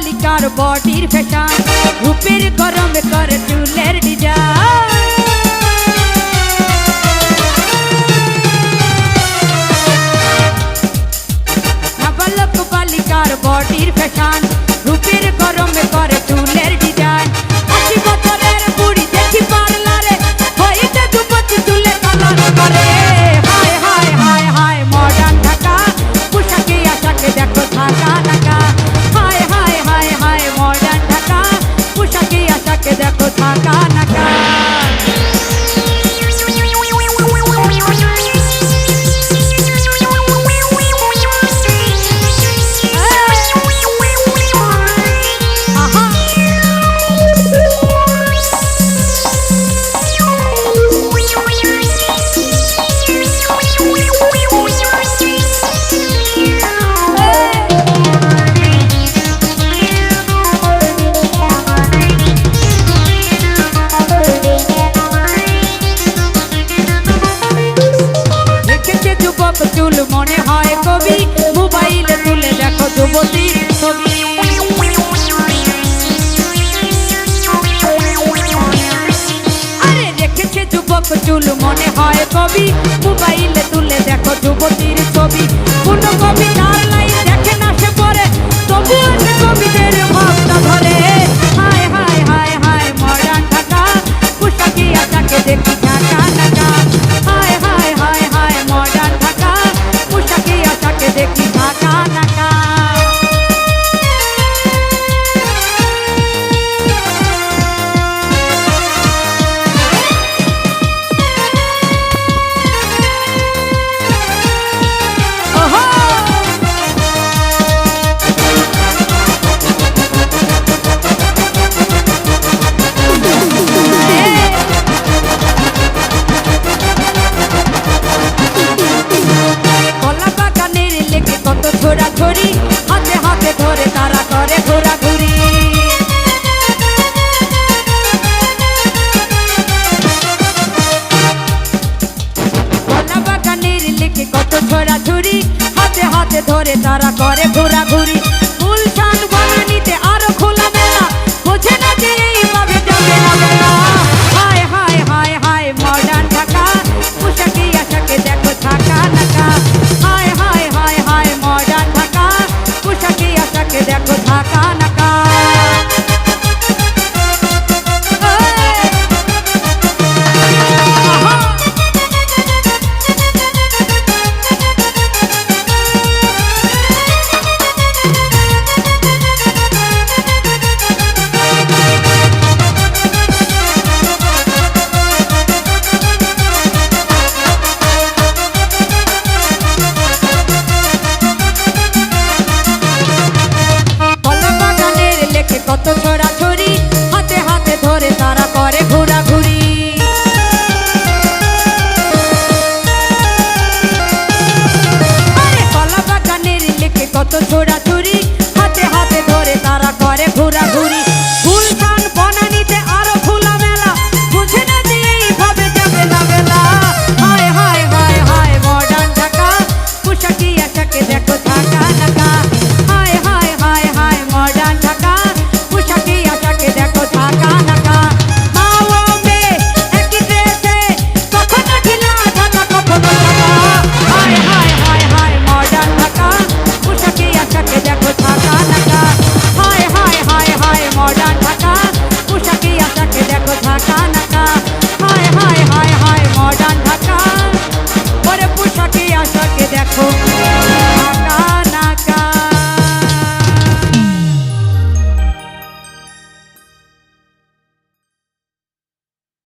মালিকার বডির ফ্যাশন রূপের গরম করে চুলের ডিজাইন। বালিকার বডির ফ্যাশন রূপের গরম করে চুল মনে হয় কবি মোবাইলে তুলে দেখো যুবতীর ছবি। তারা করে ঘোরাঘুরি। গুলশান বনানিতে আরও খোলা মেলা বোঝে না যে এইভাবে যাবে না মেলা হায় হায় হায় হায় মডার্ন ঢাকা। পোশাকে, আশাকে দেখো ঢাকা নাকা হায় হায় হায় হায় মডার্ন ঢাকা। পোশাকে, আশাকে দেখো ঢাকা নাকা কত ছোড়া